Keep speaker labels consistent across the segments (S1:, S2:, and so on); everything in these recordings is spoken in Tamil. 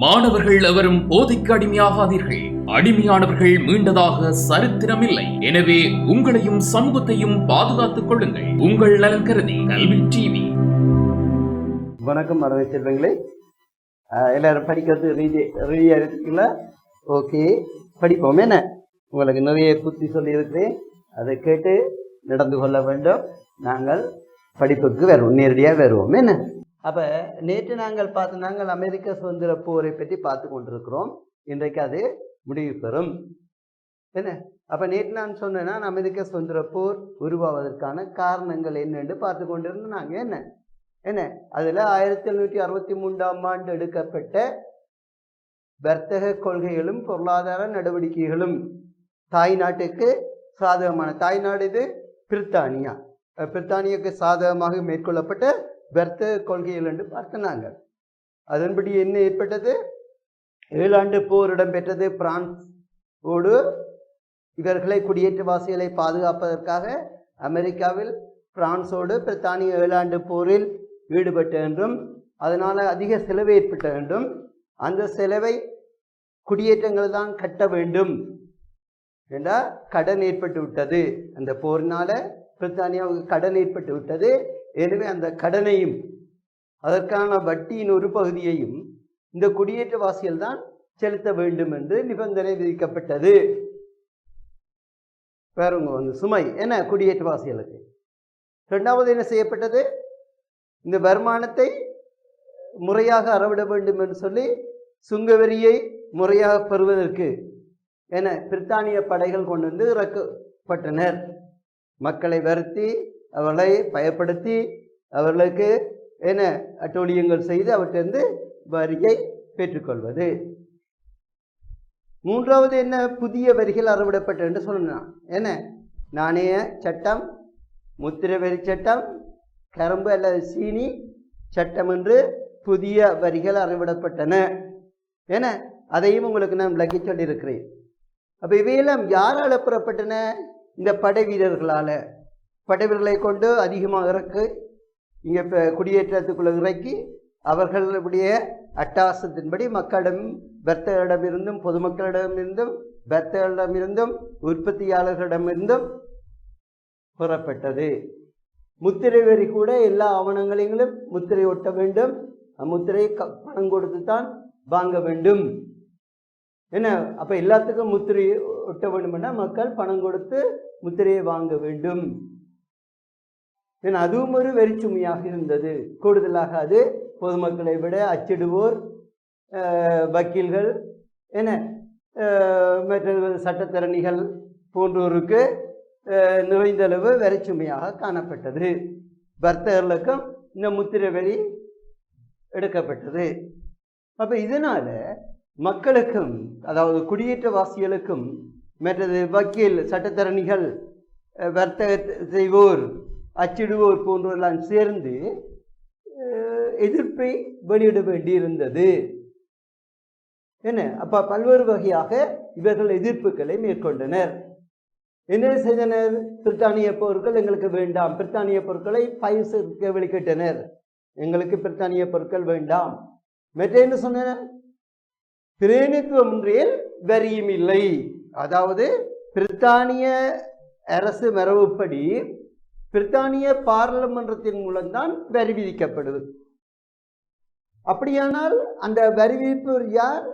S1: மாணவர்கள் எவரும் போதைக்கு அடிமையாகாதீர்கள். அடிமையானவர்கள் மீண்டதாக சரித்திரமில்லை. எனவே உங்களையும் சமூகத்தையும் பாதுகாத்துக் கொள்ளுங்கள். உங்கள் நலன் கருதி கல்வி டிவி.
S2: வணக்கம் மரவை செல்வங்களே. ஆஹ் எல்லாரும் படிக்கிறது ரெடியா ரெடியாக ஓகே படிப்போம். என்ன? உங்களுக்கு நிறைய புத்தி சொல்லியிருக்கிறேன். அதை கேட்டு நடந்து கொள்ள வேண்டும். நாங்கள் படிப்புக்கு வருவோம். நேரடியாக வருவோம். என்ன? அப்போ நேற்று நாங்கள் பார்த்து நாங்கள் அமெரிக்க சுதந்திர போரை பற்றி பார்த்து கொண்டிருக்கிறோம். இன்றைக்கு அது முடிவு பெறும். என்ன? அப்போ நேற்று நான் சொன்னேன்னா அமெரிக்க சுதந்திர போர் உருவாவதற்கான காரணங்கள் என்னென்று பார்த்து கொண்டிருந்தோம். நாங்கள் என்ன? என்ன? அதில் ஆயிரத்தி எழுநூற்றி அறுபத்தி மூன்றாம் ஆண்டு எடுக்கப்பட்ட வர்த்தக கொள்கைகளும் பொருளாதார நடவடிக்கைகளும் தாய் நாட்டுக்கு சாதகமான தாய் நாடு இது பிரித்தானியா. பிரித்தானியாவுக்கு சாதகமாக மேற்கொள்ளப்பட்ட வர்த்தக கொள்கைகள் என்று பார்த்தனாங்க. அதன்படி என்ன ஏற்பட்டது? ஏழாண்டு போர் இடம்பெற்றது. பிரான்ஸ் ஓடு இவர்களை குடியேற்றவாசிகளை பாதுகாப்பதற்காக அமெரிக்காவில் பிரான்சோடு பிரித்தானிய ஏழாண்டு போரில் ஈடுபட்ட என்றும் அதனால் அதிக செலவு ஏற்பட்ட என்றும் அந்த செலவை குடியேற்றங்கள் தான் கட்ட வேண்டும் என்றால் கடன் ஏற்பட்டு விட்டது. அந்த போரினால பிரித்தானியாவுக்கு கடன் ஏற்பட்டு விட்டது. எனவே அந்த கடனையும் அதற்கான வட்டியின் ஒரு பகுதியையும் இந்த குடியேற்றவாசிகள் தான் செலுத்த வேண்டும் என்று நிபந்தனை விதிக்கப்பட்டது. வேறவங்க வந்து சுமை என்ன குடியேற்றவாசிகளுக்கு? ரெண்டாவது என்ன செய்யப்பட்டது? இந்த வருமானத்தை முறையாக அறவிட வேண்டும் என்று சொல்லி சுங்கவரியை முறையாக பெறுவதற்கு என பிரித்தானிய படைகள் கொண்டு வந்து இறக்கப்பட்டனர். மக்களை வருத்தி அவர்களை பயப்படுத்தி அவர்களுக்கு என்ன அட்டோழியங்கள் செய்து அவற்றிலிருந்து வரியை பெற்றுக்கொள்வது. மூன்றாவது என்ன? புதிய வரிகள் அறவிடப்பட்ட என்று சொல்லணும் என்ன? நாணய சட்டம் முத்திரை வரி சட்டம் கரும்பு அல்லது சீனி சட்டம் என்று புதிய வரிகள் அறவிடப்பட்டன. என அதையும் உங்களுக்கு நான் விளக்கி சொல்லியிருக்கிறேன். அப்போ இவையெல்லாம் யாரால் புறப்பட்டன? இந்த படை வீரர்களால் படைவீரர்களை கொண்டு அதிகமாக இறக்கு இங்கே இப்போ குடியேற்றத்துக்குள்ளே இறக்கி அவர்களுடைய அட்டாசத்தின்படி மக்களிடம் வர்த்தகரிடமிருந்தும் பொதுமக்களிடமிருந்தும் வர்த்தகரிடமிருந்தும் உற்பத்தியாளர்களிடமிருந்தும் பெறப்பட்டது. முத்திரை வரி கூட எல்லா ஆவணங்களையும் முத்திரை ஒட்ட வேண்டும். முத்திரையை க பணம் கொடுத்து தான் வாங்க வேண்டும். என்ன? அப்போ எல்லாத்துக்கும் முத்திரை ஒட்ட வேண்டுமென்னா மக்கள் பணம் கொடுத்து முத்திரையை வாங்க வேண்டும். ஏன்னா அதுவும் ஒரு வெறிச்சுமையாக இருந்தது. கூடுதலாக அது பொதுமக்களை விட அச்சிடுவோர் வக்கீல்கள் என்ன மற்ற சட்டத்தரணிகள் போன்றோருக்கு நுழைந்தளவு நிறைந்தளவு வெறிச்சுமையாக காணப்பட்டது. வர்த்தகர்களுக்கும் இந்த முத்திரை வரி எடுக்கப்பட்டது. அப்போ இதனால் மக்களுக்கும் அதாவது குடியேற்றவாசிகளுக்கும் மற்றது வக்கீல் சட்டத்தரணிகள் வர்த்தக செய்வோர் அச்சிடுவோர் போன்றவரெல்லாம் சேர்ந்து எதிர்ப்பை வெளியிட வேண்டியிருந்தது. என்ன? அப்ப பல்வேறு வகையாக இவர்கள் எதிர்ப்புகளை மேற்கொண்டனர். என்ன செய்தனர்? பிரித்தானிய பொருட்கள் எங்களுக்கு வேண்டாம். பிரித்தானிய பொருட்களை பயிர்க்க வெளிக்கிட்டனர் எங்களுக்கு பிரித்தானிய பொருட்கள் வேண்டாம். மற்ற என்ன சொன்னனர் பிரேணித்துவம் ஒன்றில் வரியும் இல்லை. அதாவது பிரித்தானிய அரசு மரபுப்படி பிரித்தானிய பாராளுமன்றத்தின் மூலம்தான் வரி விதிக்கப்படுது. அப்படியானால் அந்த வரி விதிப்பவர் யார்?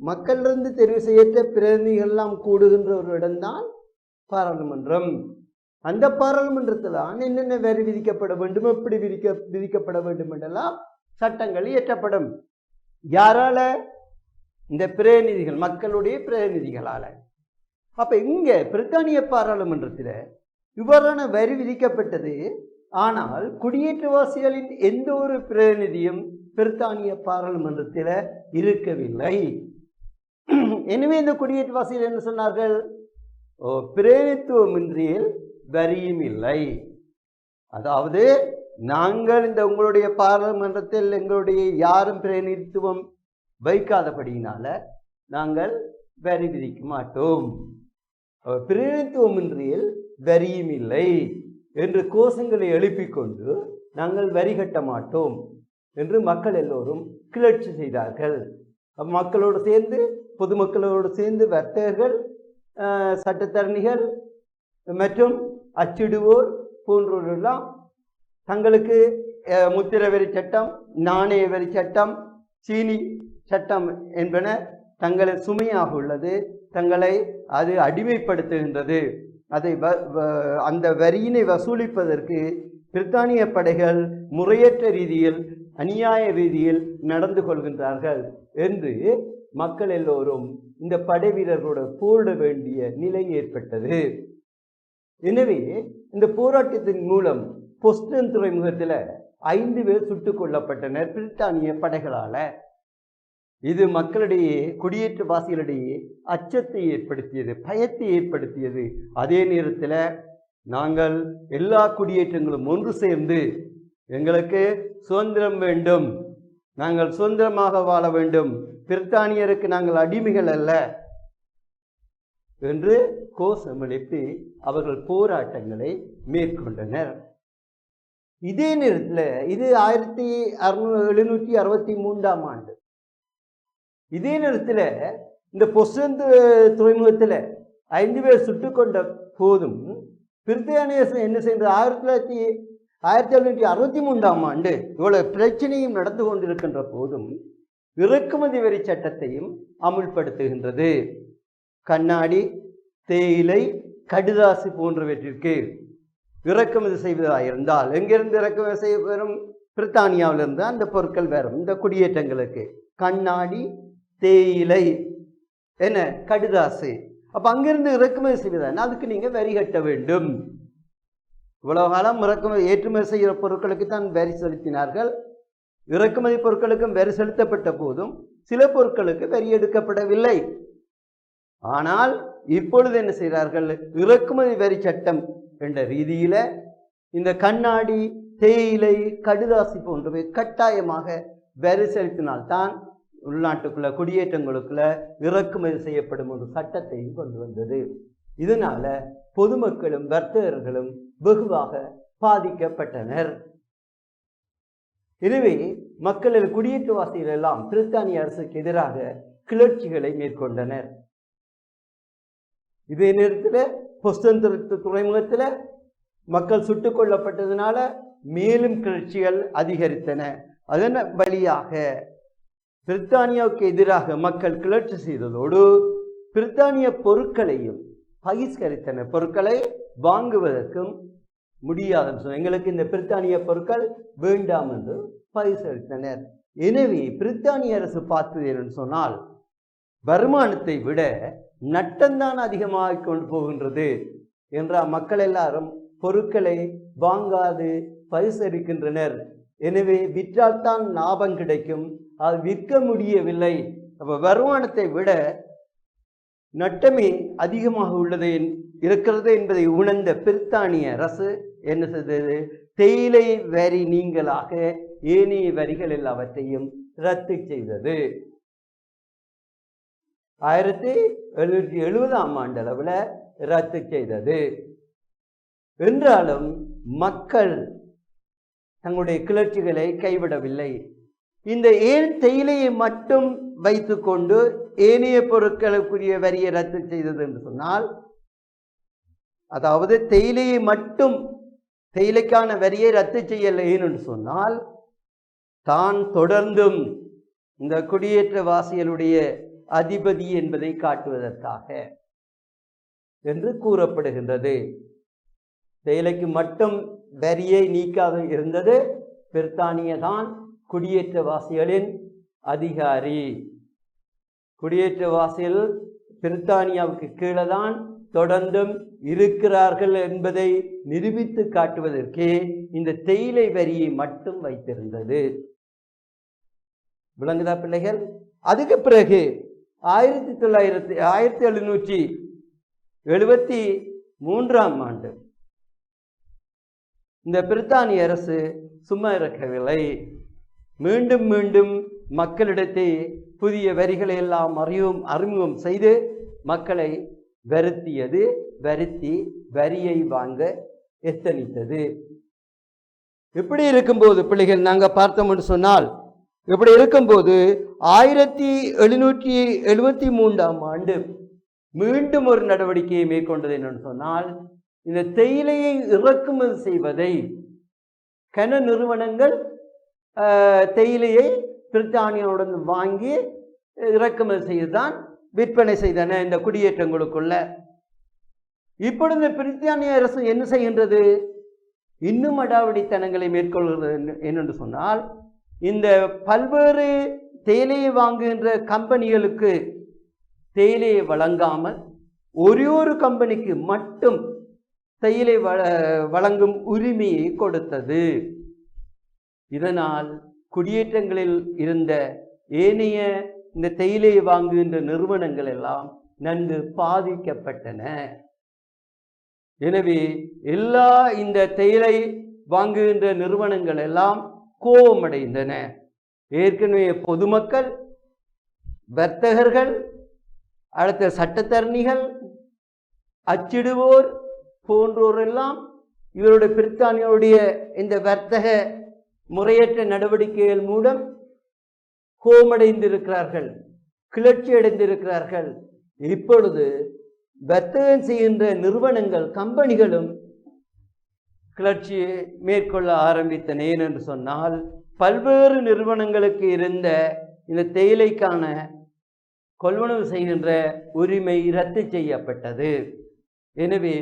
S2: மக்களிலிருந்து தெரிவு செய்யற்ற பிரதிநிதிகள் எல்லாம் கூடுகின்ற ஒரு இடம்தான் பாராளுமன்றம். அந்த பாராளுமன்றத்தில் தான் என்னென்ன வரி விதிக்கப்பட வேண்டும் எப்படி விதிக்க விதிக்கப்பட வேண்டும் என்றெல்லாம் சட்டங்கள் இயற்றப்படும். யாரால? இந்த பிரதிநிதிகள் மக்களுடைய பிரதிநிதிகளால். அப்போ இங்கே பிரித்தானிய பாராளுமன்றத்தில் இவ்வாறான வரி விதிக்கப்பட்டது. ஆனால் குடியேற்றவாசிகளின் எந்த ஒரு பிரதிநிதியும் பிரித்தானிய பாராளுமன்றத்தில் இருக்கவில்லை. எனவே இந்த குடியேற்றவாசிகள் என்ன சொன்னார்கள்? ஓ பிரேரித்துவமின்றியில் வரியும் இல்லை. அதாவது நாங்கள் இந்த உங்களுடைய பாராளுமன்றத்தில் எங்களுடைய யாரும் பிரதிநிதித்துவம் வைக்காதபடியினால நாங்கள் வரி விதிக்க மாட்டோம். பிரதிநிதித்துவமின்றியில் வரியும் இல்லை என்று கோஷங்களை எழுப்பிக்கொண்டு நாங்கள் வரி கட்ட மாட்டோம் என்று மக்கள் எல்லோரும் கிளர்ச்சி செய்தார்கள். மக்களோடு சேர்ந்து பொதுமக்களோடு சேர்ந்து வர்த்தகர்கள் சட்டத்தரணிகள் மற்றும் அச்சிடுவோர் போன்றோரெல்லாம் தங்களுக்கு அஹ், முத்திரை வரி சட்டம் நாணய வரி சட்டம் சீனி சட்டம் என்பன தங்களை சுமையாக உள்ளது தங்களை அது அடிமைப்படுத்துகின்றது. அதை வ- வ- அந்த வரியினை வசூலிப்பதற்கு பிரித்தானிய படைகள் முறையற்ற ரீதியில் அநியாய ரீதியில் நடந்து கொள்கின்றார்கள் என்று மக்கள் எல்லோரும் இந்த படை வீரர்களோட போரிட வேண்டிய நிலை ஏற்பட்டது. எனவே இந்த போராட்டத்தின் மூலம் பொஸ்டன் துறைமுகத்தில் ஐந்து பேர் சுட்டுக் கொல்லப்பட்டனர் பிரித்தானிய படைகளால். இது மக்களிடையே குடியேற்றவாசிகளிடையே அச்சத்தை ஏற்படுத்தியது பயத்தை ஏற்படுத்தியது. அதே நேரத்தில் நாங்கள் எல்லா குடியேற்றங்களும் ஒன்று சேர்ந்து எங்களுக்கு சுதந்திரம் வேண்டும். நாங்கள் சுதந்திரமாக வாழ வேண்டும். பிரித்தானியருக்கு நாங்கள் அடிமைகள் அல்ல என்று கோஷமளித்து அவர்கள் போராட்டங்களை மேற்கொண்டனர். இதே நேரத்தில் இது ஆயிரத்தி அறுநூ எழுநூற்றி அறுபத்தி மூன்றாம் ஆண்டு. இதே நேரத்தில் இந்த பொசந்து துறைமுகத்தில் ஐந்து பேர் சுட்டு கொண்ட போதும் பிரித்தானியர் என்ன செய்தது ஆயிரத்தி தொள்ளாயிரத்தி ஆயிரத்தி எழுநூற்றி அறுபத்தி மூன்றாம் ஆண்டு இவ்வளவு பிரச்சனையும் நடந்து கொண்டிருக்கின்ற போதும் இறக்குமதி வரி சட்டத்தையும் அமுல்படுத்துகின்றது. கண்ணாடி தேயிலை கடுதாசு போன்றவற்றிற்கு இறக்குமதி செய்வதாக இருந்தால் எங்கிருந்து இறக்குமதி செய்ய வரும் பிரித்தானியாவிலிருந்து அந்த பொருட்கள் வரும். இந்த குடியேற்றங்களுக்கு கண்ணாடி தேயிலை என்ன கடுதாசு அப்போ அங்கிருந்து இறக்குமதி செய்வதால் அதுக்கு நீங்கள் வரி கட்ட வேண்டும். இவ்வளவு காலம் இறக்குமதி ஏற்றுமதி செய்கிற பொருட்களுக்கு தான் வரி செலுத்தினார்கள். இறக்குமதி பொருட்களுக்கும் வரி செலுத்தப்பட்ட போதும் சில பொருட்களுக்கு வரி எடுக்கப்படவில்லை. ஆனால் இப்பொழுது என்ன செய்கிறார்கள் இறக்குமதி வரி சட்டம் என்ற ரீதியில் இந்த கண்ணாடி தேயிலை கடுதாசி போன்றவை கட்டாயமாக வரி செலுத்தினால்தான் உள்நாட்டுக்குள்ள குடியேற்றங்களுக்குள்ள இறக்குமதி செய்யப்படும் ஒரு சட்டத்தையும் கொண்டு வந்தது. இதனால பொதுமக்களும் வர்த்தகர்களும் வெகுவாக பாதிக்கப்பட்டனர். எனவே மக்கள் குடியேற்றவாசிகள் எல்லாம் பிரித்தானிய அரசுக்கு எதிராக கிளர்ச்சிகளை மேற்கொண்டனர். இதே நேரத்தில் பொஸ்டன் துறைமுகத்தில் மக்கள் சுட்டுக் கொல்லப்பட்டதுனால மேலும் கிளர்ச்சிகள் அதிகரித்தன. அதன் வழியாக பிரித்தானியாவுக்கு எதிராக மக்கள் கிளர்ச்சி செய்ததோடு பிரித்தானிய பொருட்களையும் பகிஷ்கரித்தனர் பொருட்களை வாங்குவதற்கும் முடியாதுன்னு சொன்ன. எங்களுக்கு இந்த பிரித்தானிய பொருட்கள் வேண்டாம் என்று பகிஷ்கரித்தனர். எனவே பிரித்தானிய அரசு பார்த்தது என்னன்னு சொன்னால் வருமானத்தை விட நட்டம்தான் அதிகமாக கொண்டு போகின்றது என்றால் மக்கள் எல்லாரும் பொருட்களை வாங்காது பரிசரிக்கின்றனர் எனவே விற்றால்தான் லாபம் கிடைக்கும். அது விற்க முடியவில்லை. அப்போ வருமானத்தை விட நட்டமே அதிகமாக உள்ளது இருக்கிறது என்பதை உணர்ந்த பிரித்தானிய அரசு என்ன செய்தது? தேயிலை வரி நீங்களாக ஏனைய வரிகள் எல்லாவற்றையும் ரத்து செய்தது. ஆயிரத்தி எழுநூற்றி எழுபதாம் ஆண்டு அளவில் ரத்து செய்தது. என்றாலும் மக்கள் தங்களுடைய கிளர்ச்சிகளை கைவிடவில்லை. இந்த ஏன் தேயிலையை மட்டும் வைத்துக்கொண்டு ஏனைய பொருட்களுக்குரிய வரியை ரத்து செய்தது என்று சொன்னால் அதாவது தேயிலையை மட்டும் தேயிலைக்கான வரியை ரத்து செய்யலை என்று சொன்னால் தான் தொடர்ந்தும் இந்த குடியேற்றவாசிகளுடைய அதிபதி என்பதை காட்டுவதற்காக என்று கூறப்படுகின்றது. தேயிலைக்கு மட்டும் வரியை நீக்காத இருந்தது பிரித்தானிய தான் குடியேற்றவாசிகளின் அதிகாரி. குடியேற்றவாசிகள் பிரித்தானியாவுக்கு கீழே தான் தொடர்ந்தும் இருக்கிறார்கள் என்பதை நிரூபித்து காட்டுவதற்கே இந்த தேயிலை வரியை மட்டும் வைத்திருந்தது. விளங்குதா பிள்ளைகள்? அதுக்கு பிறகு ஆயிரத்தி தொள்ளாயிரத்தி ஆயிரத்தி எழுநூற்றி எழுபத்தி மூன்றாம் ஆண்டு இந்த பிரித்தானிய அரசு சும்மா இருக்கவில்லை மீண்டும் மீண்டும் மக்களிடத்தை புதிய வரிகளை எல்லாம் அறிவும் அறிமுகம் செய்து மக்களை வருத்தியது வருத்தி வரியை வாங்க எத்தனித்தது. இப்படி இருக்கும்போது பிள்ளைகள் நாங்கள் பார்த்தோம்னு சொன்னால் இப்படி இருக்கும்போது ஆயிரத்தி எழுநூற்றி எழுபத்தி மூன்றாம் ஆண்டு மீண்டும் ஒரு நடவடிக்கையை மேற்கொண்டது என்னன்னு சொன்னால் இந்த தேயிலையை இறக்குமதி செய்வதை கன நிறுவனங்கள் தேயிலையை பிரித்தானியாவுடன் வாங்கி இறக்குமதி செய்துதான் விற்பனை செய்தன இந்த குடியேற்றங்களுக்குள்ள. இப்பொழுது பிரித்தானிய அரசு என்ன செய்கின்றது? இன்னும் அடாவடித்தனங்களை மேற்கொள்கிறது என்னென்று சொன்னால் இந்த பல்வேறு தேயிலையை வாங்குகின்ற கம்பெனிகளுக்கு தேயிலையை வழங்காமல் ஒரே ஒரு கம்பெனிக்கு மட்டும் தையிலை வ வழங்கும் உரிமையை கொடுத்தது. இதனால் குடியேற்றங்களில் இருந்த ஏனைய இந்த தேயிலை வாங்குகின்ற நிறுவனங்கள் எல்லாம் நன்கு பாதிக்கப்பட்டன. எனவே எல்லா இந்த தேயிலை வாங்குகின்ற நிறுவனங்கள் எல்லாம் கோபமடைந்தன. ஏற்கனவே பொதுமக்கள் வர்த்தகர்கள் அடுத்த சட்டத்தரணிகள் அச்சிடுவோர் போன்றோரெல்லாம் இவருடைய பிரித்தானியாவுடைய இந்த வர்த்தக முறையற்ற நடவடிக்கைகள் மூலம் கோமடைந்திருக்கிறார்கள் கிளர்ச்சி அடைந்திருக்கிறார்கள் இப்பொழுது வர்த்தகம் செய்கின்ற நிறுவனங்கள் கம்பெனிகளும் கிளர்ச்சியை மேற்கொள்ள ஆரம்பித்தன. ஏனென்று சொன்னால் பல்வேறு நிறுவனங்களுக்கு இருந்த இந்த தேயிலைக்கான கொள்வனவு செய்கின்ற உரிமை ரத்து செய்யப்பட்டது. எனவே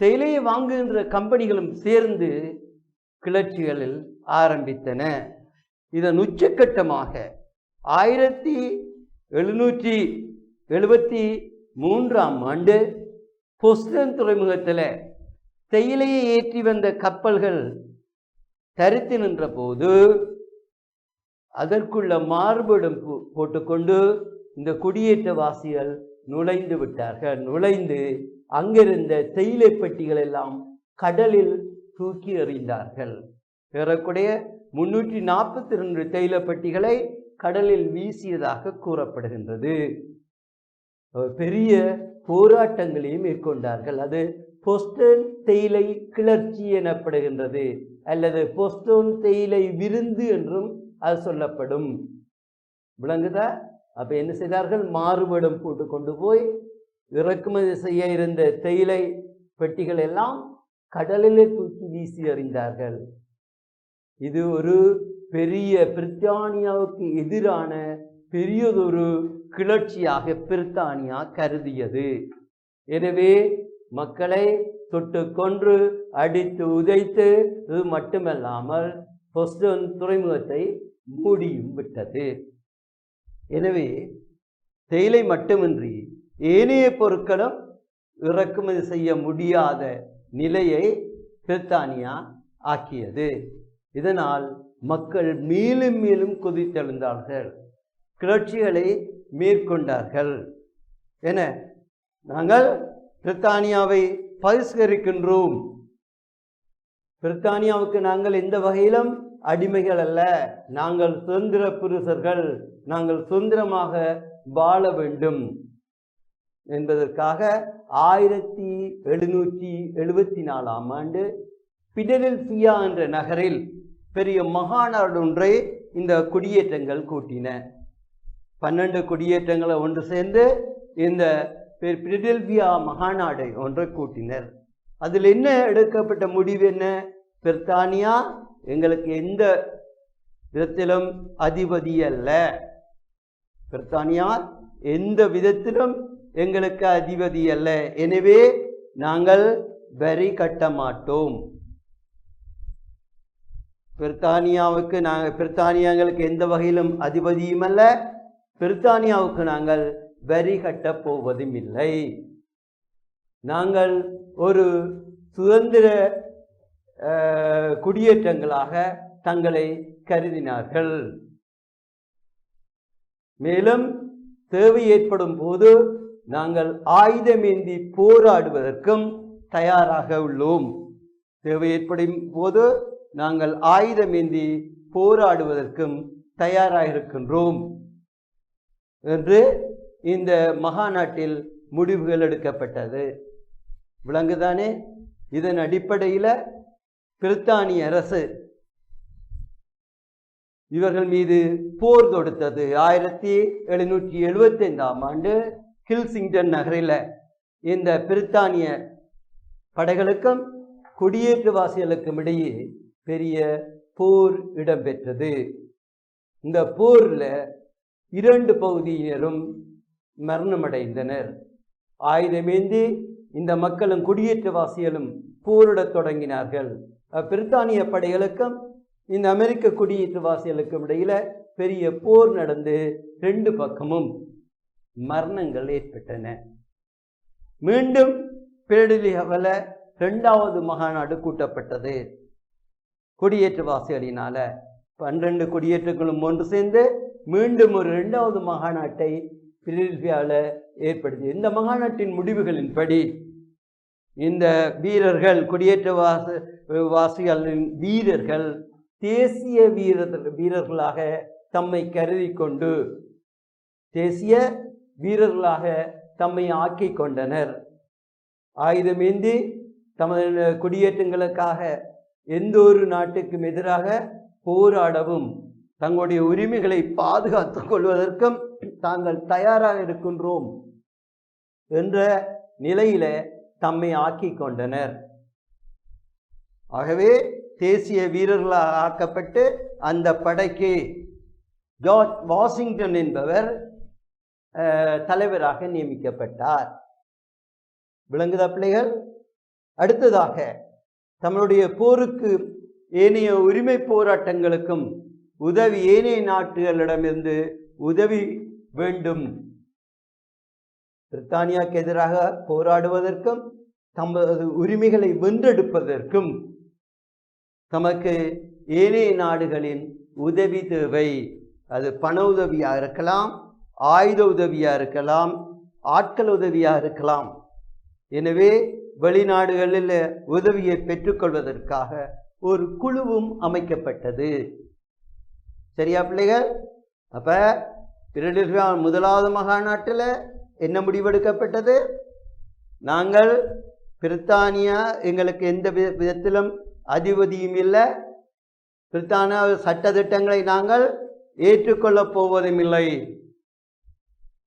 S2: தேயிலையை வாங்குகின்ற கம்பெனிகளும் சேர்ந்து கிளர்ச்சிகளில் ஆரம்பித்தன. இதன் உச்சக்கட்டமாக ஆயிரத்தி எழுநூற்றி எழுபத்தி மூன்றாம் ஆண்டு பொஸ்டன் துறைமுகத்தில் தேயிலையை ஏற்றி வந்த கப்பல்கள் தரித்து நின்ற போது அதற்குள்ள மாறுபடும் போ- போட்டுக்கொண்டு இந்த குடியேற்றவாசிகள் நுழைந்து விட்டார்கள். நுழைந்து அங்கிருந்த தேயிலை பெட்டிகள் எல்லாம் கடலில் தூக்கி எறிந்தார்கள். ஏறக்குடைய முன்னூற்றி நாற்பத்தி ரெண்டு தேயிலை பெட்டிகளை கடலில் வீசியதாக கூறப்படுகின்றது. பெரிய போராட்டங்களையும் மேற்கொண்டார்கள். அது பொஸ்டன் தேயிலை கிளர்ச்சி எனப்படுகின்றது அல்லது பொஸ்டோன் தேயிலை விருந்து என்றும் அது சொல்லப்படும். விளங்குதா? அப்போ என்ன செய்தார்கள்? மாறுபடம் போட்டு கொண்டு போய் இறக்குமதி செய்ய இருந்த தேயிலை பெட்டிகள் எல்லாம் கடலிலே தூக்கி வீசி அறிந்தார்கள் இது ஒரு பெரிய பிரித்தானியாவுக்கு எதிரான பெரியதொரு கிளர்ச்சியாக பிரித்தானியா கருதியது. எனவே மக்களை தொட்டு கொன்று அடித்து உதைத்து இது மட்டுமல்லாமல் பொஸ்டன் துறைமுகத்தை மூடியும் விட்டது. எனவே தேயிலை மட்டுமின்றி ஏனைய பொருட்களும் இறக்குமதி செய்ய முடியாத நிலையை பிரித்தானியா ஆக்கியது. இதனால் மக்கள் மேலும் மேலும் குதித்தெழுந்தார்கள். கிளர்ச்சிகளை மேற்கொண்டார்கள். என நாங்கள் பிரித்தானியாவை பரிஷ்கரிக்கின்றோம். பிரித்தானியாவுக்கு நாங்கள் எந்த வகையிலும் அடிமைகள் அல்ல. நாங்கள் சுதந்திர புருஷர்கள். நாங்கள் சுதந்திரமாக வாழ வேண்டும். என்பதற்காக ஆயிரத்தி எழுநூற்றி எழுபத்தி நாலாம் ஆண்டு பிடெல்பியா என்ற நகரில் பெரிய மகாநாடு ஒன்றை இந்த குடியேற்றங்கள் கூட்டின. பன்னெண்டு குடியேற்றங்களை ஒன்று சேர்ந்து இந்த பெ- பிடெல்பியா மகாநாடு ஒன்றை கூட்டினர். அதில் என்ன எடுக்கப்பட்ட முடிவு என்ன? பிரித்தானியா எங்களுக்கு எந்த விதத்திலும் அதிபதி அல்ல. பிரித்தானியா எந்த விதத்திலும் எங்களுக்கு அதிபதி அல்ல. எனவே நாங்கள் வரி கட்ட மாட்டோம். பிரித்தானியாவுக்கு நாங்கள் பிரித்தானியாங்களுக்கு எந்த வகையிலும் அதிபதியும் அல்ல. பிரித்தானியாவுக்கு நாங்கள் வரி கட்டப் போவதும் இல்லை. நாங்கள் ஒரு சுதந்திர குடியேற்றங்களாக தங்களை கருதினார்கள். மேலும் தேவை ஏற்படும் போது நாங்கள் ஆயுதமேந்தி போராடுவதற்கும் தயாராக உள்ளோம். தேவை ஏற்படும் போது நாங்கள் ஆயுதமேந்தி போராடுவதற்கும் தயாராக இருக்கின்றோம். என்று இந்த மகாநாட்டில் முடிவுகள் எடுக்கப்பட்டது. விளங்குதானே? இதன் அடிப்படையில் பிரித்தானிய அரசு இவர்கள் மீது போர் தொடுத்தது. ஆயிரத்தி எழுநூற்றி எழுபத்தி ஐந்தாம் ஆண்டு கில்சிங்டன் நகரில் இந்த பிரித்தானிய படைகளுக்கும் குடியேற்றவாசிகளுக்கும் இடையே பெரிய போர் இடம்பெற்றது. இந்த போரில் இரண்டு பகுதியினரும் மரணமடைந்தனர். ஆயுதமேந்தி இந்த மக்களும் குடியேற்றவாசிகளும் போரிடத் தொடங்கினார்கள். பிரித்தானிய படைகளுக்கும் இந்த அமெரிக்க குடியேற்றவாசிகளுக்கும் இடையில பெரிய போர் நடந்து ரெண்டு பக்கமும் மரணங்கள் ஏற்பட்டன. மீண்டும் பேடலியவல ரெண்டாவது மகாநாடு கூட்டப்பட்டது. குடியேற்றவாசிகளினால பன்னிரண்டு குடியேற்றங்களும் ஒன்று சேர்ந்து மீண்டும் ஒரு இரண்டாவது மகாநாட்டை பிலிபியாவில் ஏற்படுத்தி இந்த மகாநாட்டின் முடிவுகளின்படி இந்த வீரர்கள் குடியேற்ற வாச வாசிகளின் வீரர்கள் தேசிய வீரர் வீரர்களாக தம்மை கருதி கொண்டு தேசிய வீரர்களாக தம்மை ஆக்கி கொண்டனர். ஆயுதமேந்தி தமது குடியேற்றங்களுக்காக எந்த ஒரு நாட்டுக்கும் எதிராக போராடவும் தங்களுடைய உரிமைகளை பாதுகாத்துக் கொள்வதற்கும் தாங்கள் தயாராக இருக்கின்றோம் என்ற நிலையில தம்மை ஆக்கி கொண்டனர் ஆகவே தேசிய வீரர்களாக ஆக்கப்பட்டு அந்த படைக்கு ஜார்ஜ் வாஷிங்டன் என்பவர் தலைவராக நியமிக்கப்பட்டார். விளங்குதா பிள்ளைகள்? அடுத்ததாக தம்முடைய போருக்கு ஏனைய உரிமை போராட்டங்களுக்கும் உதவி ஏனைய நாட்டுகளிடமிருந்து உதவி வேண்டும். பிரித்தானியாக்கு எதிராக போராடுவதற்கும் தமது உரிமைகளை வென்றெடுப்பதற்கும் தமக்கு ஏனைய நாடுகளின் உதவி தேவை. அது பண உதவியாக இருக்கலாம் ஆயுத உதவியாக இருக்கலாம் ஆட்கள் உதவியாக இருக்கலாம். எனவே வெளிநாடுகளில் உதவியை பெற்றுக்கொள்வதற்காக ஒரு குழுவும் அமைக்கப்பட்டது. சரியா பிள்ளைகள்? அப்போ பிரிட்டிஷ் முதலாவது மகாநாட்டில் என்ன முடிவெடுக்கப்பட்டது? நாங்கள் பிரித்தானியா எங்களுக்கு எந்த விதத்திலும் அதிபதியும் இல்லை. பிரித்தானியா சட்டதிட்டங்களை நாங்கள் ஏற்றுக்கொள்ளப் போவதும் இல்லை.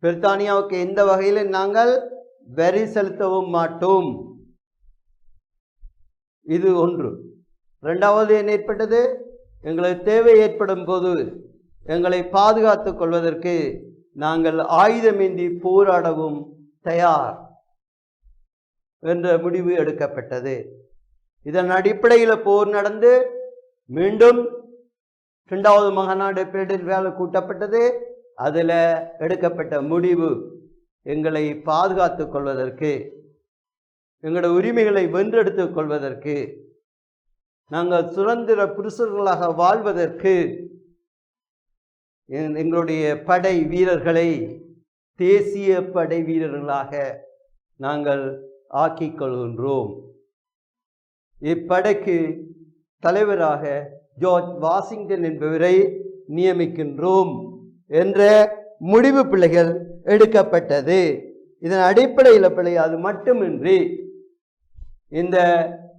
S2: பிரித்தானியாவுக்கு எந்த வகையில் நாங்கள் வரி செலுத்தவும் மாட்டோம். இது ஒன்று. ரெண்டாவது என்ன ஏற்பட்டது? எங்களுக்கு தேவை ஏற்படும் போது எங்களை பாதுகாத்துக் கொள்வதற்கு நாங்கள் ஆயுதமேந்தி போராடவும் தயார் என்ற முடிவு எடுக்கப்பட்டது. இதன் அடிப்படையில் போர் நடந்து மீண்டும் இரண்டாவது மகாநாடு பேரிடர் வேலை கூட்டப்பட்டது. அதில் எடுக்கப்பட்ட முடிவு எங்களை பாதுகாத்து கொள்வதற்கு எங்களோட உரிமைகளை வென்றெடுத்து கொள்வதற்கு நாங்கள் சுதந்திர புருஷர்களாக வாழ்வதற்கு எங்களுடைய படை வீரர்களை தேசிய படை வீரர்களாக நாங்கள் ஆக்கிக் கொள்கின்றோம். இப்படைக்கு தலைவராக ஜார்ஜ் வாஷிங்டன் என்பவரை நியமிக்கின்றோம் என்ற முடிவு பிள்ளைகள் எடுக்கப்பட்டது. இதன் அடிப்படையில் பிள்ளை அது மட்டுமின்றி இந்த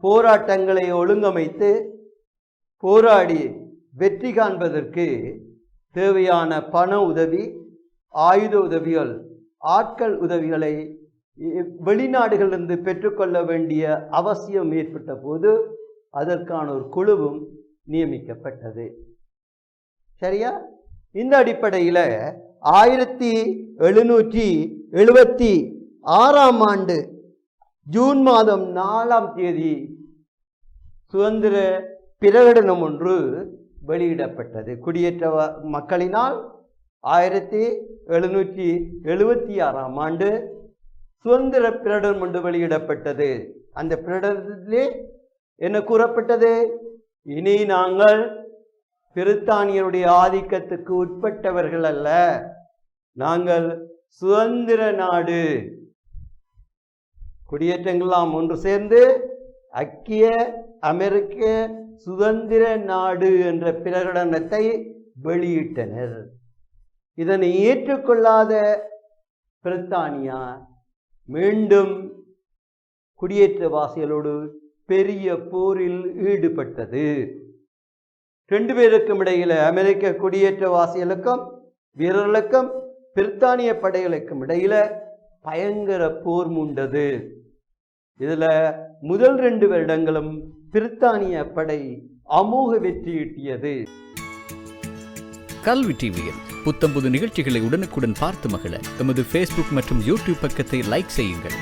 S2: போராட்டங்களை ஒழுங்கமைத்து போராடி வெற்றி காண்பதற்கு தேவையான பண உதவி ஆயுத உதவிகள் ஆட்கள் உதவிகளை வெளிநாடுகளிலிருந்து பெற்றுக்கொள்ள வேண்டிய அவசியம் ஏற்பட்ட போது அதற்கான ஒரு குழுவும் நியமிக்கப்பட்டது. சரியா? இந்த அடிப்படையில் ஆயிரத்தி எழுநூற்றி எழுபத்தி ஆறாம் ஆண்டு ஜூன் மாதம் நாலாம் தேதி சுதந்திர பிரகடனம் ஒன்று வெளியிடப்பட்டது. குடியேற்ற மக்களினால் ஆயிரத்தி எழுநூற்றி எழுபத்தி ஆறாம் ஆண்டு சுதந்திர பிரகடனம் ஒன்று வெளியிடப்பட்டது. அந்த பிரகடனத்திலே என்ன கூறப்பட்டது? இனி நாங்கள் பிரித்தானியருடைய ஆதிக்கத்துக்கு உட்பட்டவர்கள் அல்ல. நாங்கள் சுதந்திர நாடு. குடியேற்றங்கள்லாம் ஒன்று சேர்ந்து ஐக்கிய அமெரிக்க சுதந்திர நாடு என்ற பிரகடனத்தை வெளியிட்டனர். இதனை ஏற்றுக்கொள்ளாத பிரித்தானியா மீண்டும் குடியேற்றவாசிகளோடு பெரிய போரில் ஈடுபட்டது. ரெண்டு பேருக்கும் இடையில அமெரிக்க குடியேற்றவாசிகளுக்கும் வீரர்களுக்கும் பிரித்தானிய படைகளுக்கும் இடையில பயங்கர போர் மூண்டது. இதுல முதல் ரெண்டு வருடங்களும் பிரித்தானிய படை அமோக வெற்றியீட்டியது
S3: கல்வி டிவியில் புத்தம்புது நிகழ்ச்சிகளை உடனுக்குடன் பார்த்து மகிழ. எமது ஃபேஸ்புக் மற்றும் யூடியூப் பக்கத்தை லைக் செய்யுங்கள்.